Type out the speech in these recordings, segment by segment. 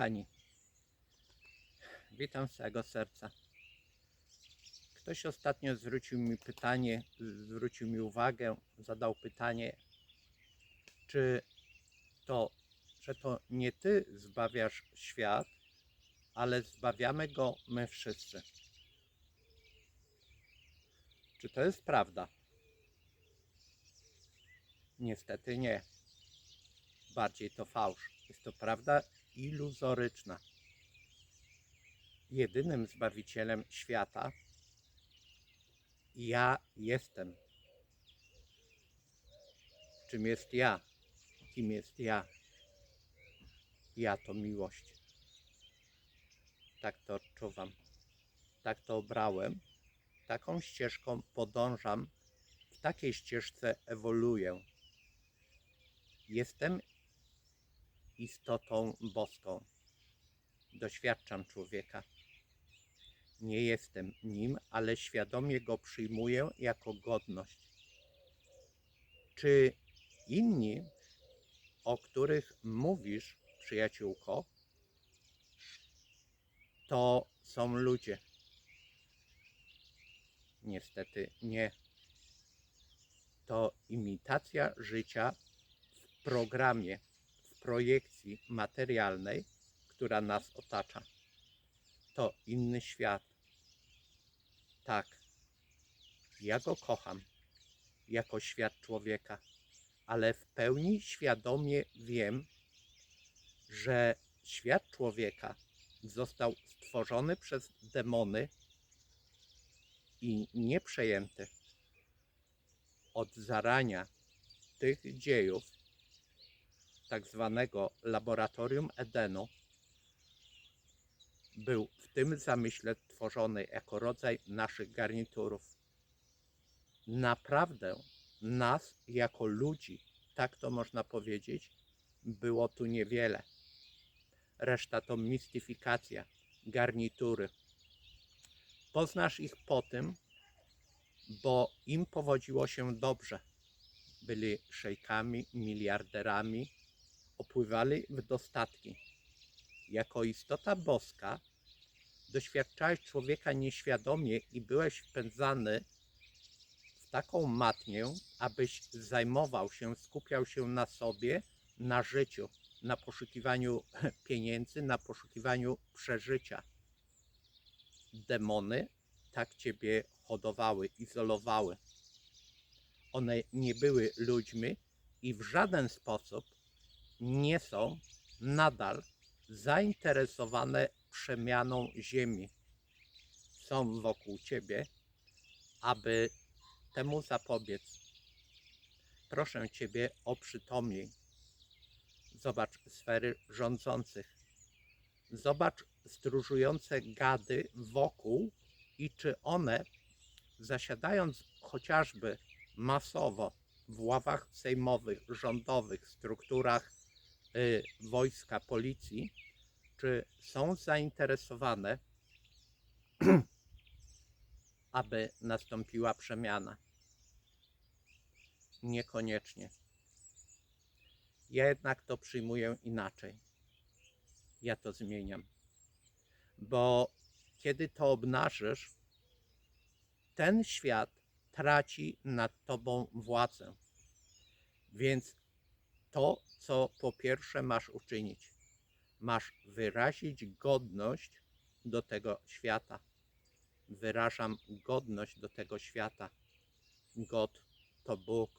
Kochani, witam z całego serca. Ktoś ostatnio zwrócił mi pytanie, zwrócił mi uwagę, zadał pytanie, czy to, że to nie ty zbawiasz świat, ale zbawiamy go my wszyscy. Czy to jest prawda? Niestety nie. Bardziej to fałsz. Jest to prawda iluzoryczna. Jedynym zbawicielem świata ja jestem. Czym jest ja? Kim jest ja? Ja to miłość. Tak to odczuwam. Tak to obrałem. Taką ścieżką podążam. W takiej ścieżce ewoluuję. Jestem istotą boską. Doświadczam człowieka. Nie jestem nim, ale świadomie go przyjmuję jako godność. Czy inni, o których mówisz, przyjaciółko, to są ludzie? Niestety nie. To imitacja życia w programie, projekcji materialnej, która nas otacza. To inny świat. Tak, ja go kocham jako świat człowieka, ale w pełni świadomie wiem, że świat człowieka został stworzony przez demony i nie przejęty od zarania tych dziejów, tak zwanego laboratorium Edenu, był w tym zamyśle tworzony jako rodzaj naszych garniturów. Naprawdę nas jako ludzi, tak to można powiedzieć, było tu niewiele. Reszta to mistyfikacja, garnitury. Poznasz ich po tym, bo im powodziło się dobrze. Byli szejkami, miliarderami, opływali w dostatki. Jako istota boska doświadczałeś człowieka nieświadomie i byłeś wpędzany w taką matnię, abyś zajmował się, skupiał się na sobie, na życiu, na poszukiwaniu pieniędzy, na poszukiwaniu przeżycia. Demony tak ciebie hodowały, izolowały. One nie były ludźmi i w żaden sposób nie są nadal zainteresowane przemianą Ziemi. Są wokół ciebie, aby temu zapobiec. Proszę ciebie o przytomniej. Zobacz sfery rządzących. Zobacz stróżujące gady wokół i czy one, zasiadając chociażby masowo w ławach sejmowych, rządowych, strukturach wojska, policji, czy są zainteresowane, aby nastąpiła przemiana? Niekoniecznie. Ja jednak to przyjmuję inaczej. Ja to zmieniam. Bo kiedy to obnażysz, ten świat traci nad tobą władzę. Więc to, co po pierwsze masz uczynić, masz wyrazić godność do tego świata. Wyrażam godność do tego świata. God to Bóg,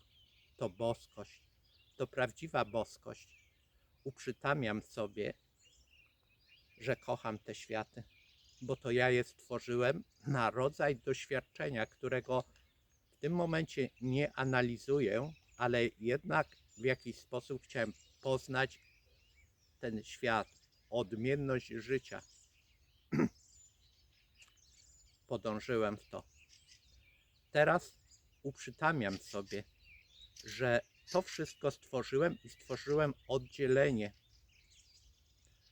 to boskość, to prawdziwa boskość. Uprzytamiam sobie, że kocham te światy, bo to ja je stworzyłem na rodzaj doświadczenia, którego w tym momencie nie analizuję, ale jednak w jakiś sposób chciałem poznać ten świat, odmienność życia. Podążyłem w to. Teraz uprzytamiam sobie, że to wszystko stworzyłem i stworzyłem oddzielenie,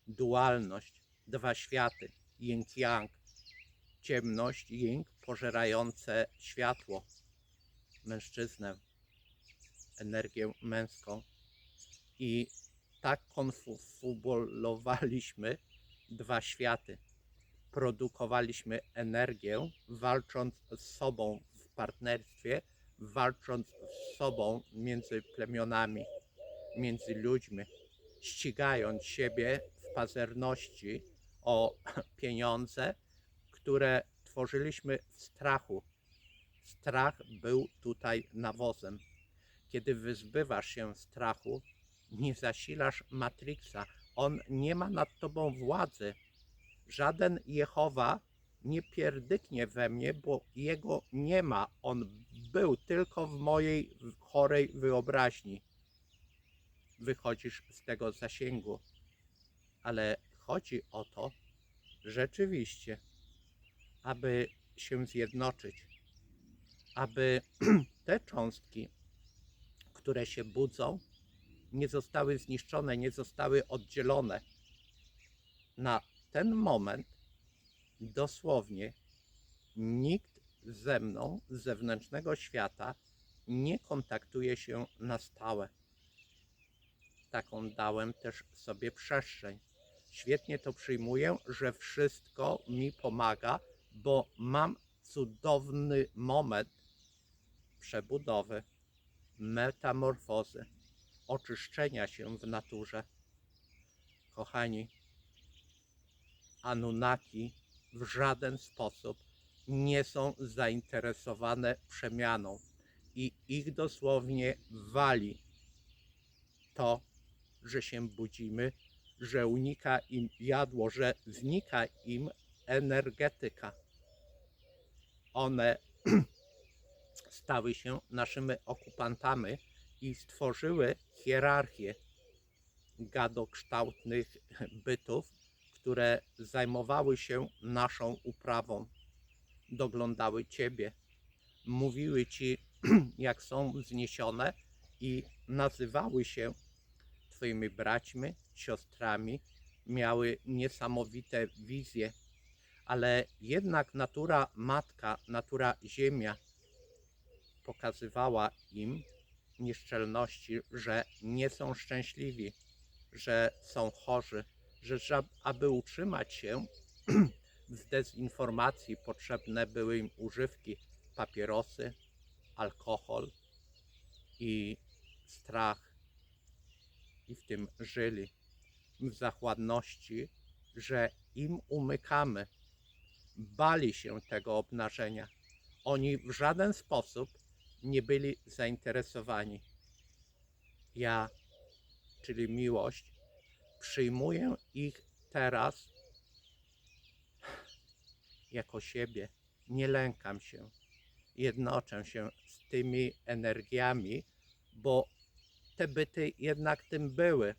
dualność, dwa światy, yin-yang, ciemność, yin pożerające światło, mężczyznę, energię męską i tak konfabulowaliśmy dwa światy. Produkowaliśmy energię, walcząc z sobą w partnerstwie, walcząc z sobą między plemionami, między ludźmi, ścigając siebie w pazerności o pieniądze, które tworzyliśmy w strachu. Strach był tutaj nawozem. Kiedy wyzbywasz się strachu, nie zasilasz Matrixa. On nie ma nad tobą władzy. Żaden Jehowa nie pierdyknie we mnie, bo jego nie ma. On był tylko w mojej chorej wyobraźni. Wychodzisz z tego zasięgu. Ale chodzi o to, rzeczywiście, aby się zjednoczyć, aby te cząstki, które się budzą, nie zostały zniszczone, nie zostały oddzielone. Na ten moment dosłownie nikt ze mną z zewnętrznego świata nie kontaktuje się na stałe. Taką dałem też sobie przestrzeń. Świetnie to przyjmuję, że wszystko mi pomaga, bo mam cudowny moment przebudowy, metamorfozy, oczyszczenia się w naturze. Kochani, Anunnaki w żaden sposób nie są zainteresowane przemianą i ich dosłownie wali to, że się budzimy, że unika im jadło, że znika im energetyka. One stały się naszymi okupantami i stworzyły hierarchię gadokształtnych bytów, które zajmowały się naszą uprawą, doglądały Ciebie, mówiły Ci, jak są wzniesione i nazywały się Twoimi braćmi, siostrami, miały niesamowite wizje, ale jednak natura matka, natura ziemia pokazywała im nieszczelności, że nie są szczęśliwi, że są chorzy, że aby utrzymać się z dezinformacji potrzebne były im używki, papierosy, alkohol i strach. I w tym żyli w zachładności, że im umykamy. Bali się tego obnażenia. Oni w żaden sposób nie byli zainteresowani. Ja, czyli miłość, przyjmuję ich teraz jako siebie. Nie lękam się. Jednoczę się z tymi energiami, bo te byty jednak tym były.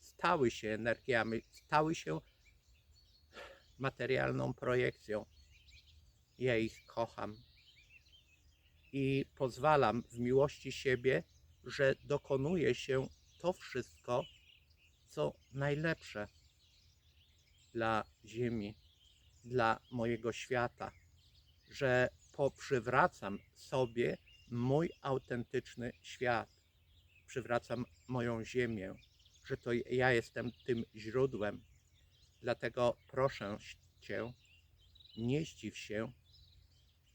Stały się energiami, stały się materialną projekcją. Ja ich kocham i pozwalam w miłości siebie, że dokonuje się to wszystko, co najlepsze dla Ziemi, dla mojego świata, że poprzywracam sobie mój autentyczny świat, przywracam moją Ziemię, że to ja jestem tym źródłem. Dlatego proszę Cię, nie zdziw się,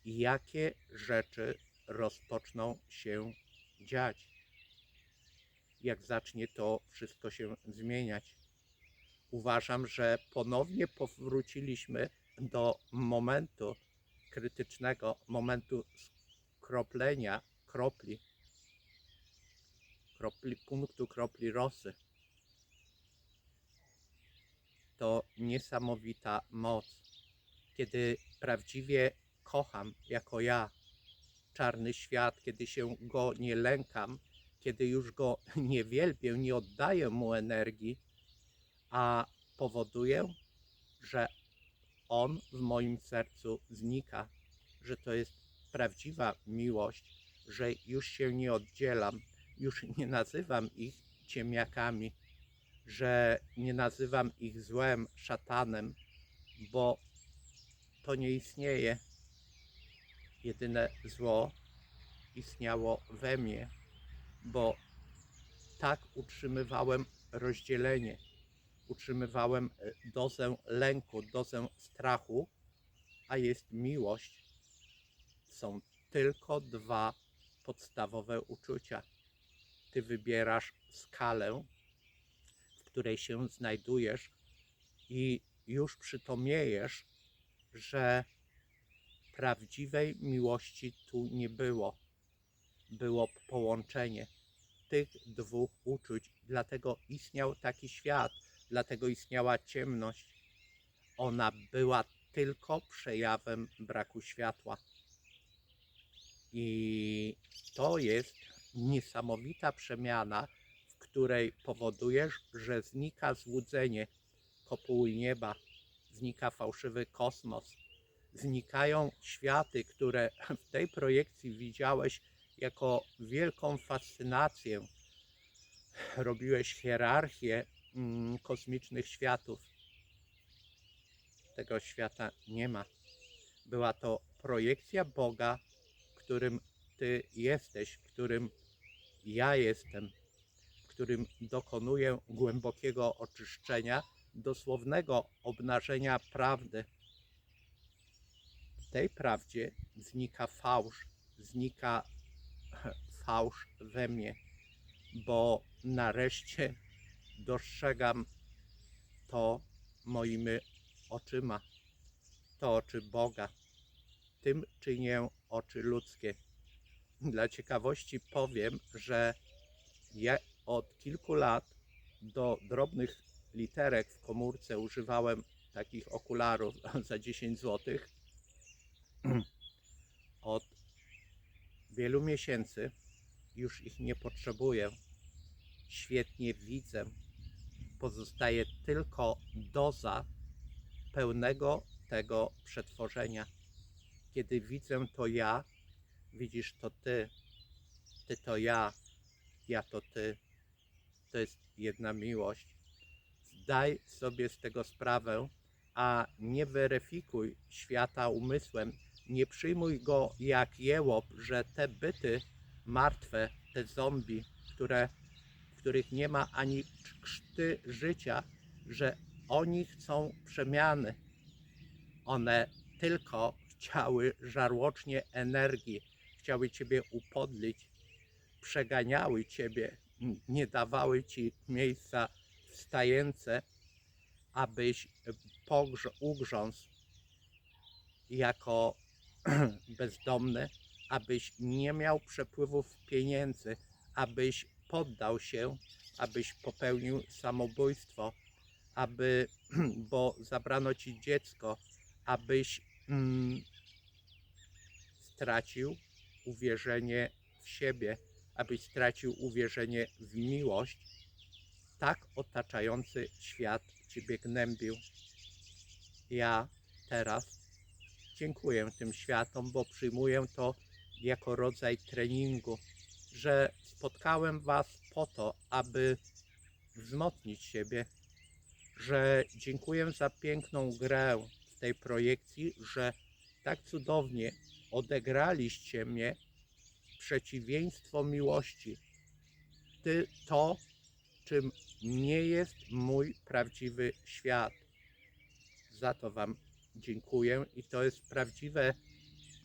jakie rzeczy rozpoczną się dziać, jak zacznie to wszystko się zmieniać. Uważam, że ponownie powróciliśmy do momentu krytycznego, momentu skroplenia kropli, kropli punktu kropli rosy. To niesamowita moc, kiedy prawdziwie kocham jako ja czarny świat, kiedy się go nie lękam, kiedy już go nie wielbię, nie oddaję mu energii, a powoduje, że on w moim sercu znika, że to jest prawdziwa miłość, że już się nie oddzielam, już nie nazywam ich ciemniakami, że nie nazywam ich złem, szatanem, bo to nie istnieje. Jedyne zło istniało we mnie, bo tak utrzymywałem rozdzielenie, utrzymywałem e, dozę lęku, dozę strachu, a jest miłość. Są tylko dwa podstawowe uczucia. Ty wybierasz skalę, w której się znajdujesz, i już przytomniejesz, że prawdziwej miłości tu nie było. Było połączenie tych dwóch uczuć, dlatego istniał taki świat, dlatego istniała ciemność. Ona była tylko przejawem braku światła. I to jest niesamowita przemiana, w której powodujesz, że znika złudzenie kopuły nieba, znika fałszywy kosmos, znikają światy, które w tej projekcji widziałeś jako wielką fascynację. Robiłeś hierarchię mm, kosmicznych światów. Tego świata nie ma. Była to projekcja Boga, którym Ty jesteś, którym ja jestem, którym dokonuję głębokiego oczyszczenia, dosłownego obnażenia prawdy. Tej prawdzie znika fałsz, znika fałsz we mnie, bo nareszcie dostrzegam to moimi oczyma, to oczy Boga. Tym czynię oczy ludzkie. Dla ciekawości powiem, że ja od kilku lat do drobnych literek w komórce używałem takich okularów za 10 zł. Od wielu miesięcy już ich nie potrzebuję. Świetnie widzę. Pozostaje tylko doza pełnego tego przetworzenia. Kiedy widzę to ja, widzisz to ty, ty to ja, ja to ty. To jest jedna miłość. Zdaj sobie z tego sprawę, a nie weryfikuj świata umysłem. Nie przyjmuj go jak jełop, że te byty martwe, te zombie, które, w których nie ma ani krzty życia, że oni chcą przemiany. One tylko chciały żarłocznie energii, chciały Ciebie upodlić, przeganiały Ciebie, nie dawały Ci miejsca wstające, abyś pogrz- ugrzązł jako bezdomny, abyś nie miał przepływów pieniędzy, abyś poddał się, abyś popełnił samobójstwo, aby, bo zabrano ci dziecko, abyś mm, stracił uwierzenie w siebie, abyś stracił uwierzenie w miłość, tak otaczający świat ciebie gnębił. Ja teraz dziękuję tym światom, bo przyjmuję to jako rodzaj treningu, że spotkałem Was po to, aby wzmocnić siebie, że dziękuję za piękną grę w tej projekcji, że tak cudownie odegraliście mnie przeciwieństwo miłości. Ty to, czym nie jest mój prawdziwy świat. Za to Wam dziękuję i to jest prawdziwe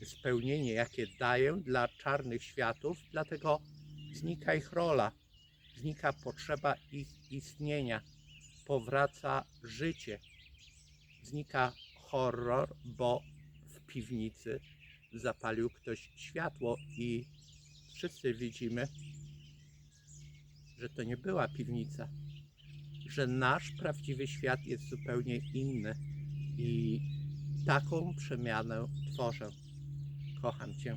spełnienie, jakie daję dla czarnych światów, dlatego znika ich rola, znika potrzeba ich istnienia, powraca życie, znika horror, bo w piwnicy zapalił ktoś światło i wszyscy widzimy, że to nie była piwnica, że nasz prawdziwy świat jest zupełnie inny i taką przemianę tworzę. Kocham Cię.